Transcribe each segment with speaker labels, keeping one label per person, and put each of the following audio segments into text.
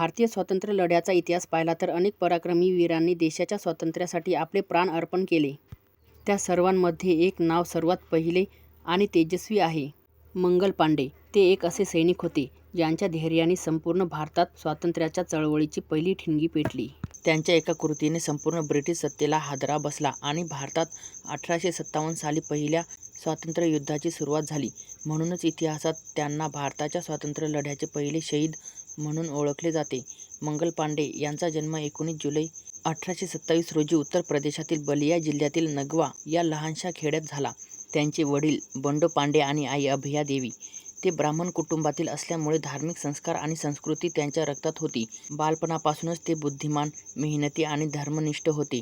Speaker 1: भारतीय स्वातंत्र्य लढ्याचा इतिहास पाहिला तर अनेक पराक्रमी वीरांनी देशाच्या स्वातंत्र्यासाठी आपले प्राण अर्पण केले. त्या सर्वांमध्ये एक नाव सर्वात पहिले आणि तेजस्वी आहे. मंगल पांडे. ते एक असे सैनिक होते ज्यांच्या धैर्याने संपूर्ण भारतात स्वातंत्र्याच्या चळवळीची पहिली ठिणगी पेटली. त्यांच्या एका कृतीने संपूर्ण ब्रिटिश सत्तेला हादरा बसला आणि भारतात अठराशे सत्तावन्न साली पहिल्या स्वातंत्र्य युद्धाची सुरुवात झाली. म्हणूनच इतिहासात त्यांना भारताच्या स्वातंत्र्यलढ्याचे पहिले शहीद म्हणून ओळखले जाते. मंगल पांडे यांचा जन्म एकोणीस जुलै अठराशे सत्तावीस रोजी उत्तर प्रदेशातील बलिया जिल्ह्यातील नगवा या लहानशा खेड्यात झाला. त्यांचे वडील बंडो पांडे आणि आई अभया देवी. ते ब्राह्मण कुटुंबातील असल्यामुळे धार्मिक संस्कार आणि संस्कृती त्यांच्या रक्तात होती. बालपणापासूनच ते बुद्धिमान, मेहनती आणि धर्मनिष्ठ होते.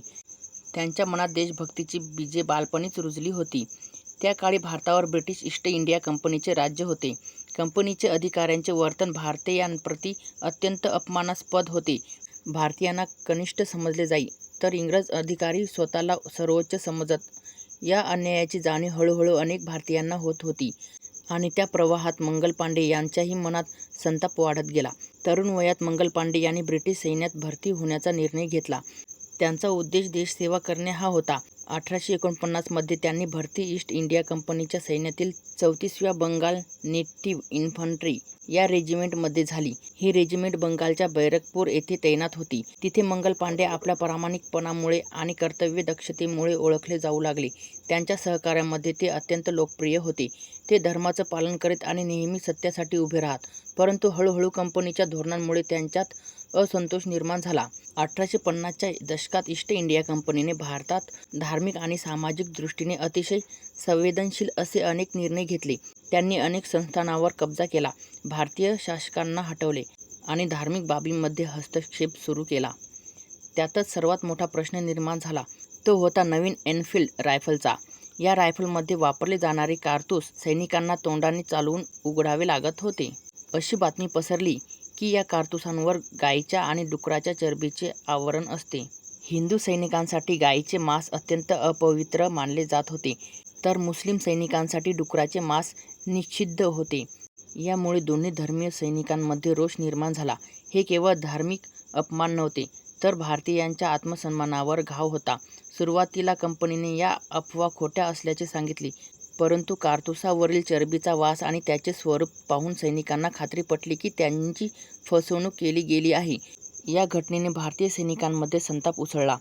Speaker 1: त्यांच्या मनात देशभक्तीची बीजे बालपणीच रुजली होती. त्या काळी भारतावर ब्रिटिश ईस्ट इंडिया कंपनीचे राज्य होते. कंपनीचे अधिकाऱ्यांचे वर्तन भारतीयांप्रती अत्यंत अपमानास्पद होते. भारतीयांना कनिष्ठ समजले जाई, तर इंग्रज अधिकारी स्वतःला सर्वोच्च समजत. या अन्यायाची जाणीव हळूहळू अनेक भारतीयांना होत होती आणि त्या प्रवाहात मंगल पांडे यांच्याही मनात संताप वाढत गेला. तरुण वयात मंगल पांडे यांनी ब्रिटिश सैन्यात भरती होण्याचा निर्णय घेतला. त्यांचा उद्देश देशसेवा करणे हा होता. अठराशे एकोणपन्नासमध्ये त्यांनी भरती ईस्ट इंडिया कंपनीच्या सैन्यातील चौतीसव्या बंगाल नेटिव्ह इन्फंट्री या रेजिमेंटमध्ये झाली. ही रेजिमेंट बंगालच्या बैरकपूर येथे तैनात होती. तिथे मंगल पांडे आपल्या प्रामाणिकपणामुळे आणि कर्तव्यदक्षतेमुळे ओळखले जाऊ लागले. त्यांच्या सहकाऱ्यांमध्ये ते अत्यंत लोकप्रिय होते. ते धर्माचं पालन करीत आणि नेहमी सत्यासाठी उभे राहत. परंतु हळूहळू कंपनीच्या धोरणांमुळे त्यांच्यात असंतोष निर्माण झाला. अठराशे पन्नासच्या दशकात ईस्ट इंडिया कंपनीने भारतात धार्मिक आणि सामाजिक दृष्टीने अतिशय संवेदनशील असे अनेक निर्णय घेतले. त्यांनी अनेक संस्थानांवर कब्जा केला, भारतीय शासकांना हटवले आणि धार्मिक बाबींमध्ये हस्तक्षेप सुरू केला. त्यातच सर्वात मोठा प्रश्न निर्माण झाला तो होता नवीन एनफिल्ड रायफलचा. या रायफलमध्ये वापरले जाणारे कारतूस सैनिकांना तोंडाने चालवून उघडावे लागत होते. अशी बातमी पसरली की या कारतुसांवर गायीच्या आणि डुकराच्या चरबीचे आवरण असते. हिंदू सैनिकांसाठी गायीचे मांस अत्यंत अपवित्र मानले जात होते, तर मुस्लिम सैनिकांसाठी डुकराचे मांस निषिद्ध होते. यामुळे दोन्ही धर्मीय सैनिकांमध्ये रोष निर्माण झाला. हे केवळ धार्मिक अपमान नव्हते, तर भारतीयांच्या आत्मसन्मानावर घाव होता. सुरुवातीला कंपनीने या अफवा खोट्या असल्याचे सांगितले, परंतु कारतुसावरील चरबीचा वास आणि त्याचे स्वरूप पाहून सैनिकांना खात्री पटली की त्यांची फसवणूक केली गेली आहे. या घटनेने भारतीय सैनिकांमध्ये संताप उसळला.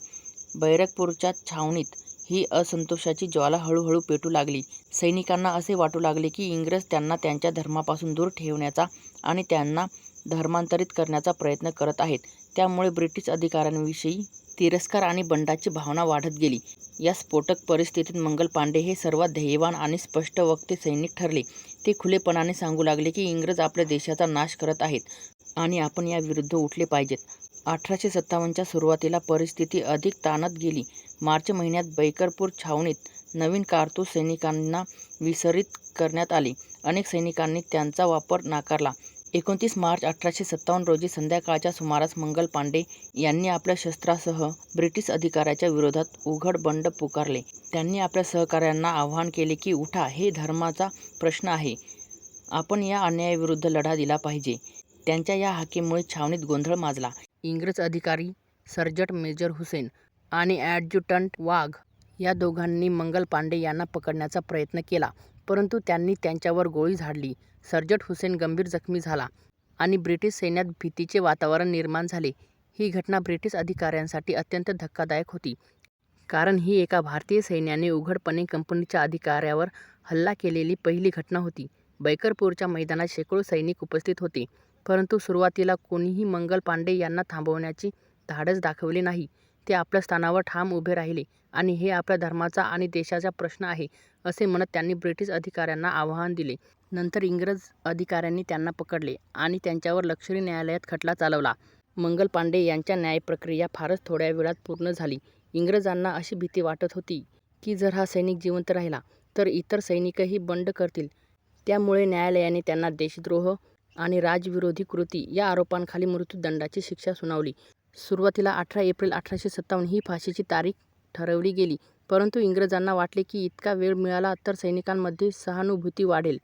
Speaker 1: बैरकपूरच्या छावणीत ही असंतोषाची ज्वाला हळूहळू पेटू लागली. सैनिकांना असे वाटू लागले की इंग्रज त्यांना त्यांच्या धर्मापासून दूर ठेवण्याचा आणि त्यांना धर्मांतरित करण्याचा प्रयत्न करत आहेत. त्यामुळे ब्रिटिश अधिकाऱ्यांविषयी तिरस्कार आणि बंडाची भावना वाढत गेली. या स्फोटक परिस्थितीत मंगल पांडे हे सर्वात ध्येयवान आणि स्पष्ट वक्ते सैनिक ठरले. ते खुलेपणाने सांगू लागले की इंग्रज आपल्या देशाचा नाश करत आहेत आणि आपण याविरुद्ध उठले पाहिजेत अठराशे सत्तावन्नच्या सुरुवातीला परिस्थिती अधिक ताणत गेली. मार्च महिन्यात बैकरपूर छावणीत नवीन कारतूस सैनिकांना विसरित करण्यात आले. अनेक सैनिकांनी त्यांचा वापर नाकारला. एकोणतीस मार्च अठराशे सत्तावन्न रोजी संध्याकाळच्या सुमारास मंगल पांडे यांनी आपल्या शस्त्रासह ब्रिटिश अधिकाऱ्यांच्या विरोधात उघड बंड पुकारले. त्यांनी आपल्या सहकाऱ्यांना आवाहन केले की उठा, हे धर्माचा प्रश्न आहे. आपण या अन्यायाविरुद्ध लढा दिला पाहिजे. त्यांच्या या हाकेमुळे छावणीत गोंधळ माजला. इंग्रज अधिकारी सर्जट मेजर हुसेन आणि ॲडज्युटंट वाघ या दोघांनी मंगल पांडे यांना पकडण्याचा प्रयत्न केला, परंतु त्यांनी त्यांच्यावर गोळी झाडली. सर्जंट हुसेन गंभीर जखमी झाला आणि ब्रिटिश सैन्यात भीतीचे वातावरण निर्माण झाले. ही घटना ब्रिटिश अधिकाऱ्यांसाठी अत्यंत धक्कादायक होती, कारण ही एका भारतीय सैन्याने उघडपणे कंपनीच्या अधिकाऱ्यावर हल्ला केलेली पहिली घटना होती. बैकरपूरच्या मैदानात शेकडो सैनिक उपस्थित होते, परंतु सुरुवातीला कोणीही मंगल पांडे यांना थांबवण्याची धाडस दाखवली नाही. ते आपल्या स्थानावर ठाम उभे राहिले आणि हे आपल्या धर्माचा आणि देशाचा प्रश्न आहे असे म्हणत त्यांनी ब्रिटिश अधिकाऱ्यांना आव्हान दिले. नंतर इंग्रज अधिकाऱ्यांनी त्यांना पकडले आणि त्यांच्यावर लष्करी न्यायालयात खटला चालवला. मंगल पांडे यांच्या न्यायप्रक्रिया फारच थोड्या वेळात पूर्ण झाली. इंग्रजांना अशी भीती वाटत होती की जर हा सैनिक जिवंत राहिला तर इतर सैनिकही बंड करतील. त्यामुळे न्यायालयाने त्यांना देशद्रोह आणि राजविरोधी कृती या आरोपांखाली मृत्यूदंडाची शिक्षा सुनावली. सुरुवातीला अठरा एप्रिल अठराशे सत्तावन्न ही फाशीची तारीख ठरवली गेली, परंतु इंग्रजांना वाटले की इतका वेळ मिळाला तर सैनिकांमध्ये सहानुभूती वाढेल.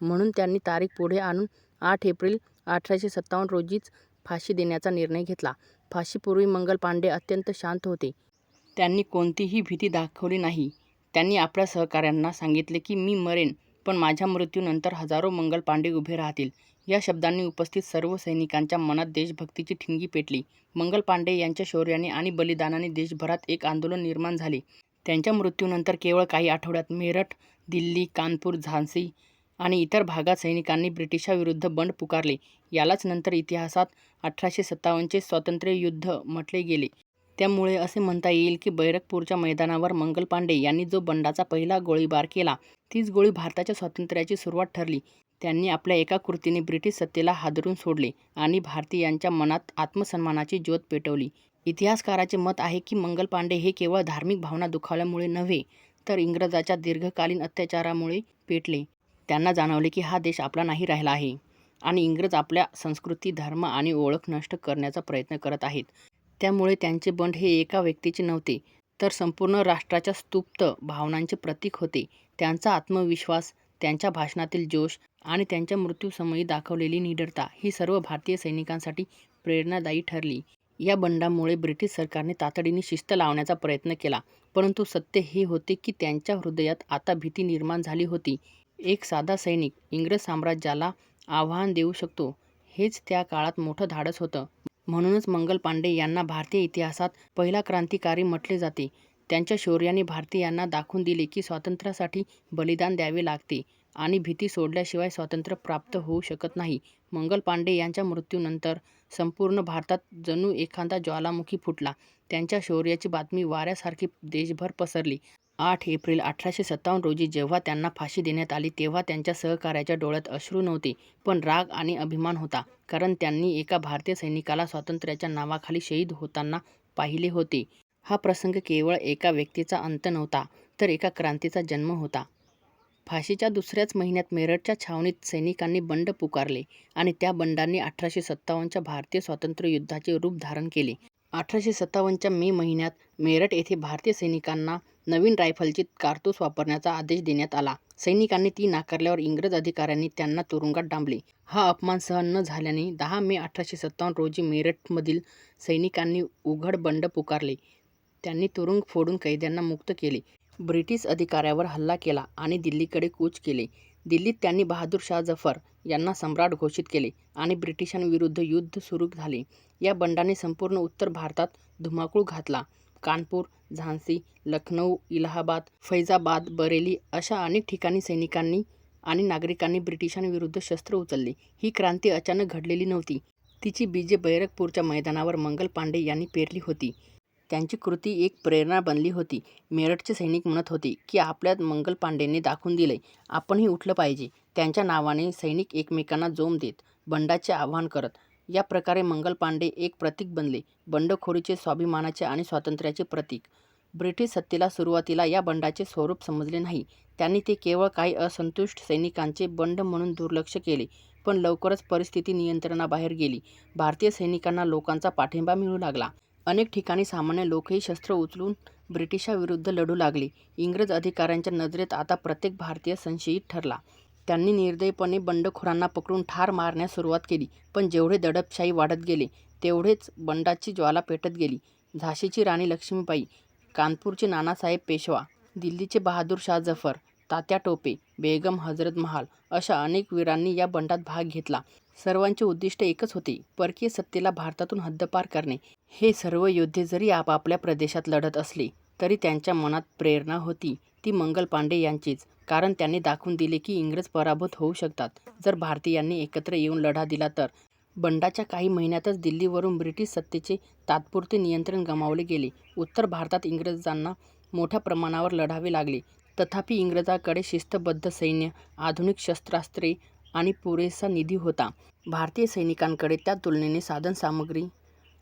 Speaker 1: म्हणून त्यांनी तारीख पुढे आणून आठ एप्रिल अठराशे सत्तावन्न रोजीच फाशी देण्याचा निर्णय घेतला. फाशीपूर्वी मंगल पांडे अत्यंत शांत होते. त्यांनी कोणतीही भीती दाखवली नाही. त्यांनी आपल्या सहकाऱ्यांना सांगितले की मी मरेन पण माझ्या मृत्यूनंतर हजारो मंगल पांडे उभे राहतील. या शब्दांनी उपस्थित सर्व सैनिकांच्या मनात देशभक्तीची ठिणगी पेटली. मंगल पांडे यांच्या शौर्याने आणि बलिदानाने देशभरात एक आंदोलन निर्माण झाले. त्यांच्या मृत्यूनंतर केवळ काही आठवड्यात मेरठ, दिल्ली, कानपूर, झांसी आणि इतर भागात सैनिकांनी ब्रिटिशाविरुद्ध बंड पुकारले. यालाच नंतर इतिहासात अठराशे सत्तावन्नचे स्वातंत्र्ययुद्ध म्हटले गेले. त्यामुळे असे म्हणता येईल की बैरकपूरच्या मैदानावर मंगल पांडे यांनी जो बंडाचा पहिला गोळीबार केला तीच गोळी भारताच्या स्वातंत्र्याची सुरुवात ठरली. त्यांनी आपल्या एका कृतीने ब्रिटिश सत्तेला हादरून सोडले आणि भारतीयांच्या मनात आत्मसन्मानाची ज्योत पेटवली. इतिहासकाराचे मत आहे की मंगल पांडे हे केवळ धार्मिक भावना दुखावल्यामुळे नव्हे तर इंग्रजांच्या दीर्घकालीन अत्याचारामुळे पेटले. त्यांना जाणवले की हा देश आपला नाही राहिला आहे आणि इंग्रज आपल्या संस्कृती, धर्म आणि ओळख नष्ट करण्याचा प्रयत्न करत आहेत. त्यामुळे त्यांचे बंड हे एका व्यक्तीचे नव्हते तर संपूर्ण राष्ट्राच्या स्तुप्त भावनांचे प्रतीक होते. त्यांचा आत्मविश्वास, त्यांच्या भाषणातील जोश आणि त्यांच्या मृत्यूसमयी दाखवलेली निडरता ही सर्व भारतीय सैनिकांसाठी प्रेरणादायी ठरली. या बंडामुळे ब्रिटिश सरकारने तातडीने शिस्त लावण्याचा प्रयत्न केला परंतु सत्य हे होते की त्यांच्या हृदयात आता भीती निर्माण झाली होती. एक साधा सैनिक इंग्रज साम्राज्याला आव्हान देऊ शकतो हेच त्या काळात मोठं धाडस होतं. म्हणूनच मंगल पांडे यांना भारतीय इतिहासात पहिला क्रांतिकारी म्हटले जाते. त्यांच्या शौर्याने भारतीयांना दाखवून दिले की स्वातंत्र्यासाठी बलिदान द्यावे लागते आणि भीती सोडल्याशिवाय स्वातंत्र्य प्राप्त होऊ शकत नाही. मंगल पांडे यांच्या मृत्यूनंतर संपूर्ण भारतात जणू एखादा ज्वालामुखी फुटला. त्यांच्या शौर्याची बातमी वाऱ्यासारखी देशभर पसरली. आठ एप्रिल अठराशे सत्तावन्न रोजी जेव्हा त्यांना फाशी देण्यात आली तेव्हा त्यांच्या सहकाऱ्यांच्या डोळ्यात अश्रू नव्हते पण राग आणि अभिमान होता कारण त्यांनी एका भारतीय सैनिकाला स्वातंत्र्याच्या नावाखाली शहीद होताना पाहिले होते. हा प्रसंग केवळ एका व्यक्तीचा अंत नव्हता तर एका क्रांतीचा जन्म होता. फाशीच्या दुसऱ्याच महिन्यात मेरठच्या छावणीत सैनिकांनी बंड पुकारले आणि त्या बंडांनी अठराशे सत्तावन्नच्या भारतीय स्वातंत्र्ययुद्धाचे रूप धारण केले. अठराशे सत्तावन्नच्या मे महिन्यात मेरठ येथे भारतीय सैनिकांना नवीन रायफलची कारतूस वापरण्याचा आदेश देण्यात आला. सैनिकांनी ती नाकारल्यावर इंग्रज अधिकाऱ्यांनी त्यांना तुरुंगात डांबले. हा अपमान सहन न झाल्याने दहा मे अठराशे सत्तावन्न रोजी मेरठमधील सैनिकांनी उघड बंड पुकारले. त्यांनी तुरुंग फोडून कैद्यांना मुक्त केले. ब्रिटिश अधिकाऱ्यावर हल्ला केला आणि दिल्लीकडे कूच केले. दिल्लीत त्यांनी बहादूरशाह जफर यांना सम्राट घोषित केले आणि ब्रिटिशांविरुद्ध युद्ध सुरू झाले. या बंडाने संपूर्ण उत्तर भारतात धुमाकूळ घातला. कानपूर, झांसी, लखनौ, इलाहाबाद, फैजाबाद, बरेली अशा अनेक ठिकाणी सैनिकांनी आणि नागरिकांनी ब्रिटिशांविरुद्ध शस्त्र उचलले. ही क्रांती अचानक घडलेली नव्हती. तिची बीजे बैरकपूरच्या मैदानावर मंगल पांडे यांनी पेरली होती. त्यांची कृती एक प्रेरणा बनली होती. मेरठचे सैनिक म्हणत होते की आपल्या मंगल पांडेंनी दाखवून दिलंय, आपणही उठलं पाहिजे. त्यांच्या नावाने सैनिक एकमेकांना जोम देत, बंडाचे आवाहन करत. या प्रकारे मंगल पांडे एक प्रतीक बनले. बंडखोरीचे, स्वाभिमानाचे आणि स्वातंत्र्याचे प्रतीक. ब्रिटिश सत्तेला सुरुवातीला या बंडाचे स्वरूप समजले नाही. त्यांनी ते केवळ काही असंतुष्ट सैनिकांचे बंड म्हणून दुर्लक्ष केले. पण लवकरच परिस्थिती नियंत्रणाबाहेर गेली. भारतीय सैनिकांना लोकांचा पाठिंबा मिळू लागला. अनेक ठिकाणी सामान्य लोकही शस्त्र उचलून ब्रिटिशाविरुद्ध लढू लागले. इंग्रज अधिकाऱ्यांच्या नजरेत आता प्रत्येक भारतीय संशयित ठरला. त्यांनी निर्दयपणे बंडखोरांना पकडून ठार मारण्यास सुरुवात केली. पण जेवढे दडपशाही वाढत गेले तेवढेच बंडाची ज्वाला पेटत गेली. झाशीची राणी लक्ष्मीबाई, कानपूरचे नानासाहेब पेशवा, दिल्लीचे बहादूरशाह जफर, तात्या टोपे, बेगम हजरत महाल अशा अनेक वीरांनी या बंडात भाग घेतला. सर्वांचे उद्दिष्ट एकच होते परकीय सत्तेला भारतातून हद्दपार करणे. हे सर्व योद्धे जरी आपापल्या प्रदेशात लढत असले तरी त्यांच्या मनात प्रेरणा होती ती मंगल पांडे यांचीच. कारण त्यांनी दाखवून दिले की इंग्रज पराभूत होऊ शकतात जर भारतीयांनी एकत्र येऊन लढा दिला तर. बंडाच्या काही महिन्यातच दिल्लीवरून ब्रिटिश सत्तेचे तात्पुरते नियंत्रण गमावले गेले. उत्तर भारतात इंग्रजांना मोठ्या प्रमाणावर लढावे लागले. तथापि इंग्रजाकडे शिस्तबद्ध सैन्य, आधुनिक शस्त्रास्त्रे आणि पुरेसा निधी होता. भारतीय सैनिकांकडे त्या तुलनेने साधनसामुग्री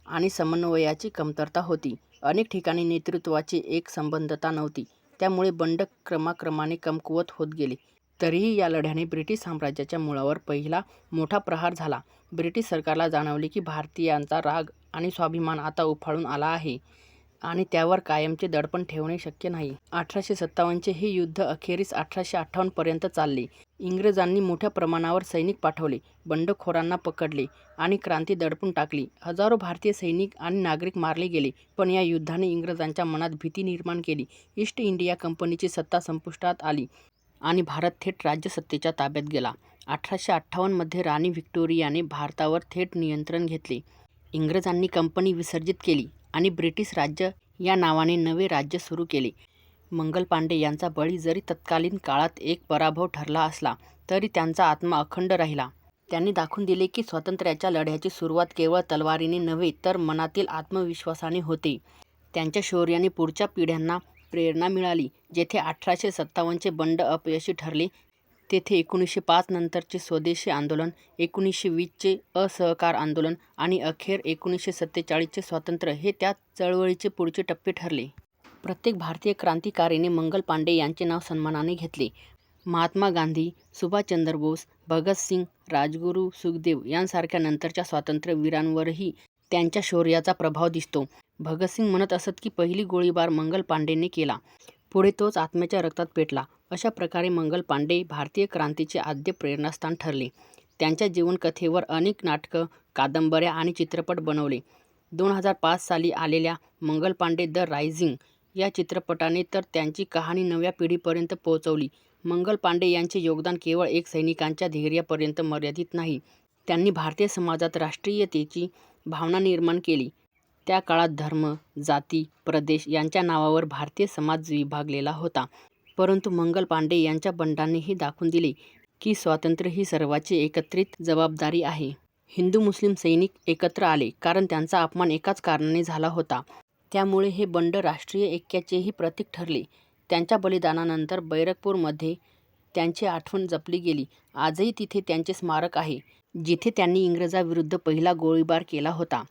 Speaker 1: आणि समन्वयाची कमतरता होती. अनेक ठिकाणी नेतृत्वाची एकसंबद्धता नव्हती. त्यामुळे बंड क्रमाक्रमाने कमकुवत होत गेले. तरीही या लढ्याने ब्रिटिश साम्राज्याच्या मुळावर पहिला मोठा प्रहार झाला. ब्रिटिश सरकारला जाणवले की भारतीयांचा राग आणि स्वाभिमान आता उफाळून आला आहे. आणि त्यावर कायमचे दडपण ठेवणे शक्य नाही. अठराशे सत्तावन्नचे हे युद्ध अखेरीस अठराशे अठ्ठावन्नपर्यंत चालले. इंग्रजांनी मोठ्या प्रमाणावर सैनिक पाठवले, बंडखोरांना पकडले आणि क्रांती दडपून टाकली. हजारो भारतीय सैनिक आणि नागरिक मारले गेले. पण या युद्धाने इंग्रजांच्या मनात भीती निर्माण केली. ईस्ट इंडिया कंपनीची सत्ता संपुष्टात आली आणि भारत थेट राज्यसत्तेच्या ताब्यात गेला. अठराशे अठ्ठावन्नमध्ये राणी व्हिक्टोरियाने भारतावर थेट नियंत्रण घेतले. इंग्रजांनी कंपनी विसर्जित केली आणि ब्रिटिश राज्य या नावाने नवे राज्य सुरू केले. मंगल पांडे यांचा बळी जरी तत्कालीन काळात एक पराभव ठरला असला तरी त्यांचा आत्मा अखंड राहिला. त्यांनी दाखवून दिले की स्वातंत्र्याच्या लढ्याची सुरुवात केवळ तलवारीने नव्हे तर मनातील आत्मविश्वासाने होते. त्यांच्या शौर्याने पुढच्या पिढ्यांना प्रेरणा मिळाली. जेथे अठराशे सत्तावन्नचे बंड अपयशी ठरले तेथे एकोणीसशे पाच नंतरचे स्वदेशी आंदोलन, एकोणीसशे वीसचे असहकार आंदोलन आणि अखेर एकोणीसशे सत्तेचाळीसचे स्वातंत्र्य हे त्या चळवळीचे पुढचे टप्पे ठरले. प्रत्येक भारतीय क्रांतिकारीने मंगल पांडे यांचे नाव सन्मानाने घेतले. महात्मा गांधी, सुभाषचंद्र बोस, भगतसिंग, राजगुरू, सुखदेव यांसारख्या नंतरच्या स्वातंत्र्यवीरांवरही त्यांच्या शौर्याचा प्रभाव दिसतो. भगतसिंग म्हणत असत की पहिली गोळीबार मंगल पांडेने केला, पुढे तोच आत्म्याच्या रक्तात पेटला. अशा प्रकारे मंगल पांडे भारतीय क्रांतीचे आद्य प्रेरणास्थान ठरले. त्यांच्या जीवनकथेवर अनेक नाटकं, कादंबऱ्या आणि चित्रपट बनवले. दोन हजार पाच साली आलेल्या मंगल पांडे द रायझिंग या चित्रपटाने तर त्यांची कहाणी नव्या पिढीपर्यंत पोहोचवली. मंगल पांडे यांचे योगदान केवळ एक सैनिकांच्या धैर्यापर्यंत मर्यादित नाही. त्यांनी भारतीय समाजात राष्ट्रीयतेची भावना निर्माण केली. त्या काळात धर्म, जाती, प्रदेश यांच्या नावावर भारतीय समाज विभागलेला होता. परंतु मंगल पांडे यांच्या बंडानेही दाखवून दिले की स्वातंत्र्य ही सर्वाची एकत्रित जबाबदारी आहे. हिंदू-मुस्लिम सैनिक एकत्र आले कारण त्यांचा अपमान एकाच कारणाने झाला होता. त्यामुळे हे बंड राष्ट्रीय ऐक्याचेही प्रतीक ठरले. त्यांच्या बलिदानानंतर बैरकपूरमध्ये त्यांची आठवण जपली गेली. आजही तिथे त्यांचे स्मारक आहे, जिथे त्यांनी इंग्रजांविरुद्ध पहिला गोळीबार केला होता.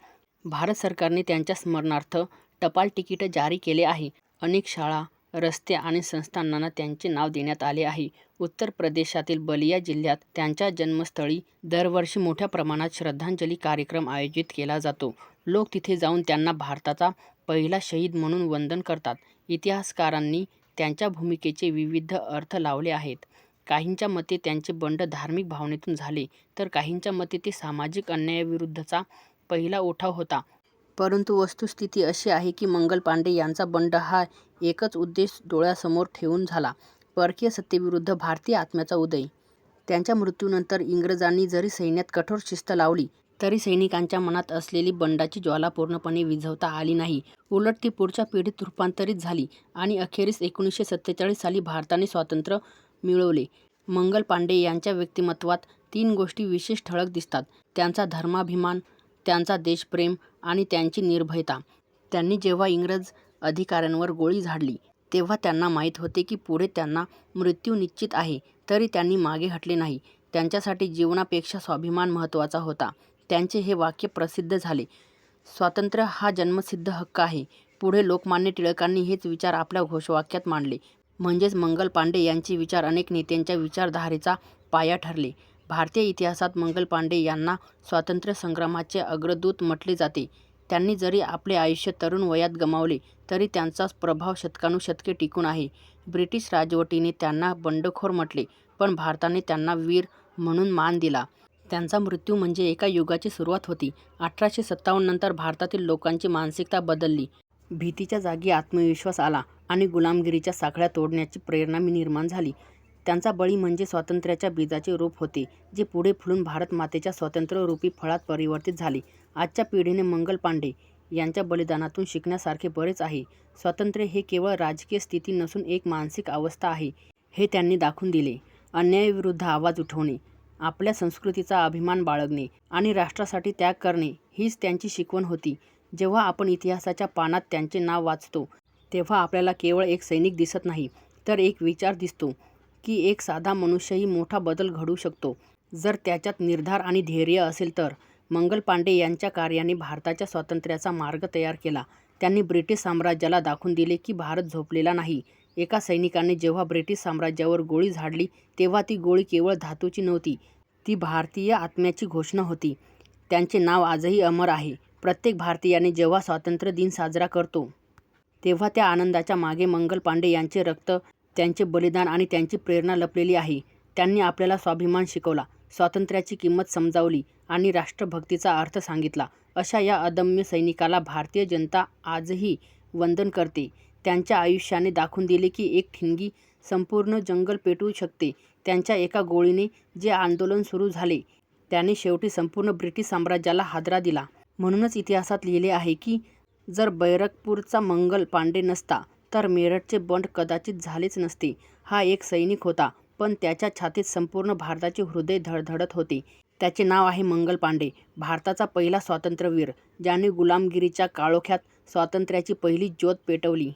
Speaker 1: भारत सरकारने त्यांच्या स्मरणार्थ टपाल तिकीट जारी केले आहे. अनेक शाळा, रस्ते आणि संस्थानांना त्यांचे नाव देण्यात आले आहे. उत्तर प्रदेशातील बलिया जिल्ह्यात त्यांच्या जन्मस्थळी दरवर्षी मोठ्या प्रमाणात श्रद्धांजली कार्यक्रम आयोजित केला जातो. लोक तिथे जाऊन त्यांना भारताचा पहिला शहीद म्हणून वंदन करतात. इतिहासकारांनी त्यांच्या भूमिकेचे विविध अर्थ लावले आहेत. काहींच्या मते त्यांचे बंड धार्मिक भावनेतून झाले, तर काहींच्या मते ते सामाजिक अन्यायाविरुद्धचा पहिला उठाव होता. परंतु वस्तुस्थिती अशी आहे की मंगल पांडे यांचा बंड हा एकच उद्देश डोळ्यासमोर ठेवून झाला, परकीय सत्तेविरुद्ध भारतीय आत्म्याचा उदय. त्यांच्या मृत्यूनंतर इंग्रजांनी जरी सैन्यात कठोर शिस्त लावली तरी सैनिकांच्या मनात असलेली बंडाची ज्वाला पूर्णपणे विझवता आली नाही. उलट ती पुढच्या पिढीत रूपांतरित झाली आणि अखेरीस एकोणीसशे सत्तेचाळीस साली भारताने स्वातंत्र्य मिळवले. मंगल पांडे यांच्या व्यक्तिमत्त्वात तीन गोष्टी विशेष ठळक दिसतात त्यांचा धर्माभिमान, त्यांचा देशप्रेम आणि त्यांची निर्भयता. त्यांनी जेव्हा इंग्रज अधिकाऱ्यांवर गोळी झाडली तेव्हा त्यांना माहीत होते की पुढे त्यांना मृत्यू निश्चित आहे, तरी त्यांनी मागे हटले नाही. त्यांच्यासाठी जीवनापेक्षा स्वाभिमान महत्त्वाचा होता. त्यांचे हे वाक्य प्रसिद्ध झाले, स्वातंत्र्य हा जन्मसिद्ध हक्क आहे. पुढे लोकमान्य टिळकांनी हेच विचार आपल्या घोषवाक्यात मांडले. म्हणजेच मंगल पांडे यांचे विचार अनेक नेत्यांच्या विचारधारेचा पाया ठरले. भारतीय इतिहासात मंगल पांडे यांना स्वातंत्र्यसंग्रामाचे अग्रदूत म्हटले जाते. त्यांनी जरी आपले आयुष्य तरुण वयात गमावले तरी त्यांचा प्रभाव शतकानुशतके टिकून आहे. ब्रिटिश राजवटीने त्यांना बंडखोर म्हटले, पण भारताने त्यांना वीर म्हणून मान दिला. त्यांचा मृत्यू म्हणजे एका युगाची सुरुवात होती. अठराशे सत्तावन्न नंतर भारतातील लोकांची मानसिकता बदलली. भीतीच्या जागी आत्मविश्वास आला आणि गुलामगिरीच्या साखळ्या तोडण्याची प्रेरणा निर्माण झाली. त्यांचा बळी म्हणजे स्वातंत्र्याच्या बीजाचे रोप होते, जे पुढे फुलून भारतमातेच्या स्वातंत्र्यरूपी फळात परिवर्तित झाले. आजच्या पिढीने मंगल पांडे यांच्या बलिदानातून शिकण्यासारखे बरेच आहे. स्वातंत्र्य हे केवळ राजकीय स्थिती नसून एक मानसिक अवस्था आहे, हे त्यांनी दाखवून दिले. अन्यायाविरुद्ध आवाज उठवणे, आपल्या संस्कृतीचा अभिमान बाळगणे आणि राष्ट्रासाठी त्याग करणे हीच त्यांची शिकवण होती. जेव्हा आपण इतिहासाच्या पानात त्यांचे नाव वाचतो तेव्हा आपल्याला केवळ एक सैनिक दिसत नाही, तर एक विचार दिसतो की एक साधा मनुष्यही मोठा बदल घडवू शकतो, जर त्याच्यात निर्धार आणि धैर्य असेल तर. मंगल पांडे यांच्या कार्याने भारताच्या स्वातंत्र्याचा मार्ग तयार केला. त्यांनी ब्रिटिश साम्राज्याला दाखवून दिले की भारत झोपलेला नाही. एका सैनिकाने जेव्हा ब्रिटिश साम्राज्यावर गोळी झाडली तेव्हा ती गोळी केवळ धातूची नव्हती, ती भारतीय आत्म्याची घोषणा होती. त्यांचे नाव आजही अमर आहे. प्रत्येक भारतीयाने जेव्हा स्वातंत्र्य दिन साजरा करतो तेव्हा त्या आनंदाच्या मागे मंगल पांडे यांचे रक्त, त्यांचे बलिदान आणि त्यांची प्रेरणा लपलेली आहे. त्यांनी आपल्याला स्वाभिमान शिकवला, स्वातंत्र्याची किंमत समजावली आणि राष्ट्रभक्तीचा अर्थ सांगितला. अशा या अदम्य सैनिकाला भारतीय जनता आजही वंदन करते. त्यांच्या आयुष्याने दाखवून दिले की एक ठिणगी संपूर्ण जंगल पेटवू शकते. त्यांच्या एका गोळीने जे आंदोलन सुरू झाले त्याने शेवटी संपूर्ण ब्रिटिश साम्राज्याला हादरा दिला. म्हणूनच इतिहासात लिहिले आहे की जर बैरकपूरचा मंगल पांडे नसता तर मेरठचे बंड कदाचित झालेच नसते. हा एक सैनिक होता पण त्याच्या छातीत संपूर्ण भारताचे हृदय धडधडत होते. त्याचे नाव आहे मंगल पांडे. भारताचा पहिला स्वातंत्र्यवीर, ज्याने गुलामगिरीच्या काळोख्यात स्वातंत्र्याची पहिली ज्योत पेटवली.